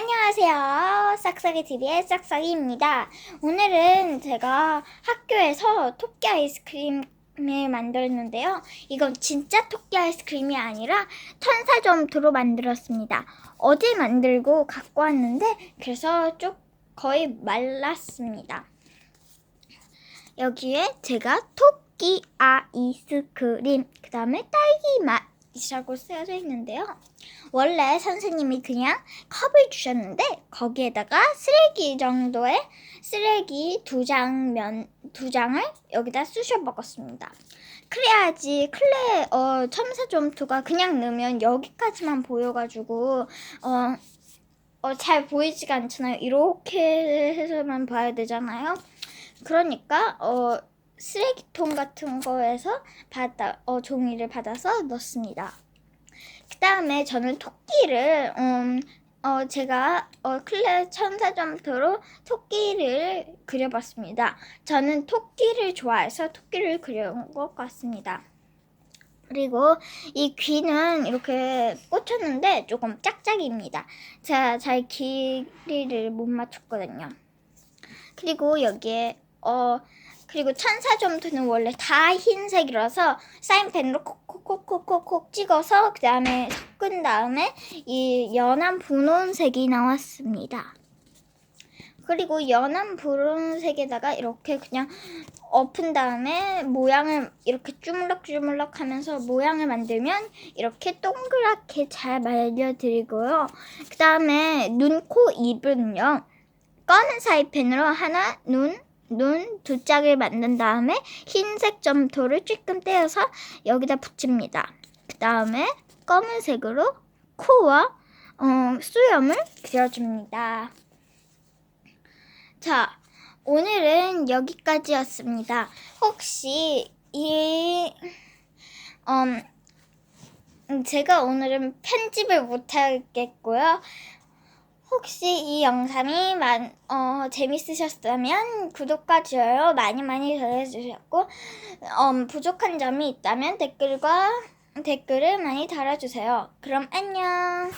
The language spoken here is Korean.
안녕하세요. 싹싹이 TV의 싹싹이입니다. 오늘은 제가 학교에서 토끼 아이스크림을 만들었는데요. 이건 진짜 토끼 아이스크림이 아니라 천사점토로 만들었습니다. 어제 만들고 갖고 왔는데 그래서 쭉 거의 말랐습니다. 여기에 제가 토끼 아이스크림, 그 다음에 딸기 맛 이라고 쓰여져 있는데요. 원래 선생님이 그냥 컵을 주셨는데 거기에다가 쓰레기 정도의 쓰레기 두 장 면 두 장을 여기다 쑤셔 먹었습니다. 그래야지 클레 어 첨사 점토가 그냥 넣으면 여기까지만 보여가지고 어. 어, 잘 보이지가 않잖아요. 이렇게 해서만 봐야 되잖아요. 그러니까 어 쓰레기통 같은 거에서 받아 어 종이를 받아서 넣습니다. 그 다음에 저는 토끼를 음, 어 제가 어 클레 천사점토로 토끼를 그려봤습니다. 저는 토끼를 좋아해서 토끼를 그려온 것 같습니다. 그리고 이 귀는 이렇게 꽂혔는데 조금 짝짝입니다. 제가 잘 길이를 못 맞췄거든요. 그리고 여기에 어 그리고 천사점토는 원래 다 흰색이라서 사인펜으로 콕콕콕콕콕 찍어서 그 다음에 섞은 다음에 이 연한 분홍색이 나왔습니다. 그리고 연한 분홍색에다가 이렇게 그냥 엎은 다음에 모양을 이렇게 주물럭주물럭 하면서 모양을 만들면 이렇게 동그랗게 잘 말려드리고요. 그 다음에 눈, 코, 입은요. 검은 사이펜으로 하나, 눈, 눈 두 짝을 만든 다음에 흰색 점토를 찔끔 떼어서 여기다 붙입니다. 그 다음에 검은색으로 코와 어, 수염을 그려줍니다. 자, 오늘은 여기까지였습니다. 혹시 이 음, 음, 제가 오늘은 편집을 못하겠고요. 혹시 이 영상이 만, 어, 재밌으셨다면 구독과 좋아요 많이 많이 잘해주셨고 음, 부족한 점이 있다면 댓글과 댓글을 많이 달아주세요. 그럼 안녕.